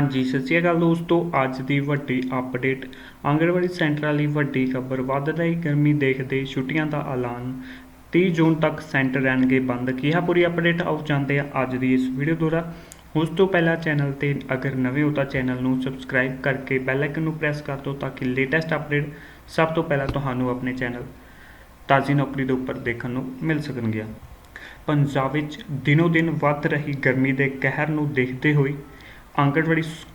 ਹਾਂਜੀ, ਸਤਿ ਸ਼੍ਰੀ ਅਕਾਲ ਦੋਸਤੋ। ਅੱਜ ਦੀ ਵੱਡੀ ਅਪਡੇਟ ਆਂਗਣਵਾੜੀ ਸੈਂਟਰਾਂ ਲਈ ਵੱਡੀ ਖਬਰ। ਵੱਧ ਰਹੀ ਗਰਮੀ ਦੇਖਦੇ ਛੁੱਟੀਆਂ ਦਾ ਐਲਾਨ। 30 ਜੂਨ ਤੱਕ ਸੈਂਟਰ ਰਹਿਣਗੇ ਬੰਦ। ਕੀ ਹੈ ਪੂਰੀ ਅਪਡੇਟ ਆਓ ਜਾਂਦੇ ਆ ਅੱਜ ਦੀ ਇਸ ਵੀਡੀਓ ਦੁਆਰਾ। ਉਸ ਤੋਂ ਪਹਿਲਾਂ ਚੈਨਲ ਤੇ ਅਗਰ ਨਵੇਂ ਹੋ ਤਾਂ ਚੈਨਲ ਨੂੰ ਸਬਸਕ੍ਰਾਈਬ ਕਰਕੇ ਬੈਲ ਆਈਕਨ ਨੂੰ ਪ੍ਰੈਸ ਕਰ ਦਿਓ ਤਾਂ ਕਿ ਲੇਟੈਸਟ ਅਪਡੇਟ ਸਭ ਤੋਂ ਪਹਿਲਾਂ ਤੁਹਾਨੂੰ ਆਪਣੇ ਚੈਨਲ ਤਾਜ਼ੀ ਨੌਕਰੀ ਦੇ ਉੱਪਰ ਦੇਖਣ ਨੂੰ ਮਿਲ ਸਕਣਗੀਆਂ। ਪੰਜਾਬ ਵਿੱਚ ਦਿਨੋ ਦਿਨ ਵੱਧ ਰਹੀ ਗਰਮੀ ਦੇ ਕਹਿਰ ਨੂੰ ਦੇਖਦੇ ਹੋਏ ਆਂਗਣਵਾੜੀ ਸ-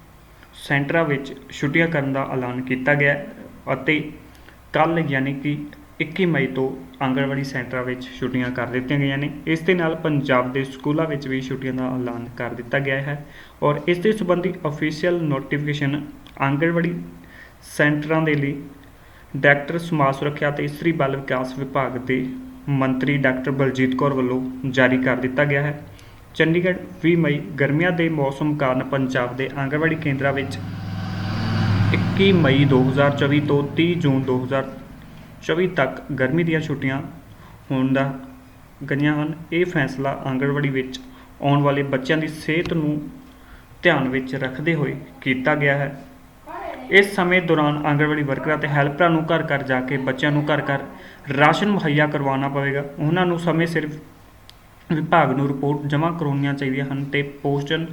ਸੈਂਟਰਾਂ ਵਿੱਚ ਛੁੱਟੀਆਂ ਕਰਨ ਦਾ ਐਲਾਨ ਕੀਤਾ ਗਿਆ ਅਤੇ ਕੱਲ ਯਾਨੀ ਕਿ 21 ਮਈ ਤੋਂ ਆਂਗਣਵਾੜੀ ਸੈਂਟਰਾਂ ਵਿੱਚ ਛੁੱਟੀਆਂ ਕਰ ਦਿੱਤੀਆਂ ਗਈਆਂ ਨੇ। ਇਸ ਦੇ ਨਾਲ ਪੰਜਾਬ ਦੇ ਸਕੂਲਾਂ ਵਿੱਚ ਵੀ ਛੁੱਟੀਆਂ ਦਾ ਐਲਾਨ ਕਰ ਦਿੱਤਾ ਗਿਆ ਹੈ ਔਰ ਇਸ ਦੇ ਸੰਬੰਧੀ ਅਫੀਸ਼ੀਅਲ ਨੋਟੀਫਿਕੇਸ਼ਨ ਆਂਗਣਵਾੜੀ ਸੈਂਟਰਾਂ ਦੇ ਲਈ ਡਾਕਟਰ ਸਮਾਜ ਸੁਰੱਖਿਆ ਅਤੇ ਇਸਤਰੀ ਬਾਲ ਵਿਕਾਸ ਵਿਭਾਗ ਦੇ ਮੰਤਰੀ ਡਾਕਟਰ ਬਲਜੀਤ ਕੌਰ ਵੱਲੋਂ ਜਾਰੀ ਕਰ ਦਿੱਤਾ ਗਿਆ ਹੈ। ਚੰਡੀਗੜ੍ਹ 20 ਮਈ, ਗਰਮੀਆਂ ਦੇ ਮੌਸਮ ਕਾਰਨ ਪੰਜਾਬ ਦੇ ਆਂਗਣਵਾੜੀ ਕੇਂਦਰਾਂ ਵਿੱਚ 21 ਮਈ 2024 ਤੋਂ 30 ਜੂਨ 2024 ਤੱਕ ਗਰਮੀ ਦੀਆਂ ਛੁੱਟੀਆਂ ਹੋਣ ਦਾ ਗਈਆਂ ਹਨ। ਇਹ ਫੈਸਲਾ ਆਂਗਣਵਾੜੀ ਵਿੱਚ ਆਉਣ ਵਾਲੇ ਬੱਚਿਆਂ ਦੀ ਸਿਹਤ ਨੂੰ ਧਿਆਨ ਵਿੱਚ ਰੱਖਦੇ ਹੋਏ ਕੀਤਾ ਗਿਆ ਹੈ। ਇਸ ਸਮੇਂ ਦੌਰਾਨ ਆਂਗਣਵਾੜੀ ਵਰਕਰਾਂ ਤੇ ਹੈਲਪਰਾਂ ਨੂੰ ਘਰ ਘਰ ਜਾ ਕੇ ਬੱਚਿਆਂ ਨੂੰ ਘਰ ਘਰ ਰਾਸ਼ਨ ਮੁਹੱਈਆ ਕਰਵਾਉਣਾ ਪਵੇਗਾ। ਉਹਨਾਂ ਨੂੰ ਸਮੇਂ ਸਿਰ ਵਿਭਾਗ ਨੂੰ ਰਿਪੋਰਟ ਜਮ੍ਹਾਂ ਕਰਵਾਉਣੀਆਂ ਚਾਹੀਦੀਆਂ ਹਨ ਤੇ ਪੋਸਟਨ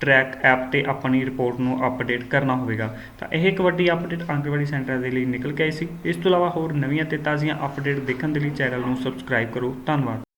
ਟਰੈਕ ਐਪ ਤੇ ਆਪਣੀ ਰਿਪੋਰਟ ਨੂੰ ਅਪਡੇਟ ਕਰਨਾ ਹੋਵੇਗਾ। ਤਾਂ ਇਹ ਇੱਕ ਵੱਡੀ ਅਪਡੇਟ ਆਂਗਣਵਾੜੀ ਸੈਂਟਰ ਦੇ ਲਈ ਨਿਕਲ ਕੇ ਆਈ ਸੀ। ਇਸ ਤੋਂ ਇਲਾਵਾ ਹੋਰ ਨਵੀਆਂ ਤੇ ਤਾਜ਼ੀਆਂ ਅਪਡੇਟ ਦੇਖਣ ਦੇ ਲਈ ਚੈਨਲ ਨੂੰ ਸਬਸਕ੍ਰਾਈਬ ਕਰੋ। ਧੰਨਵਾਦ।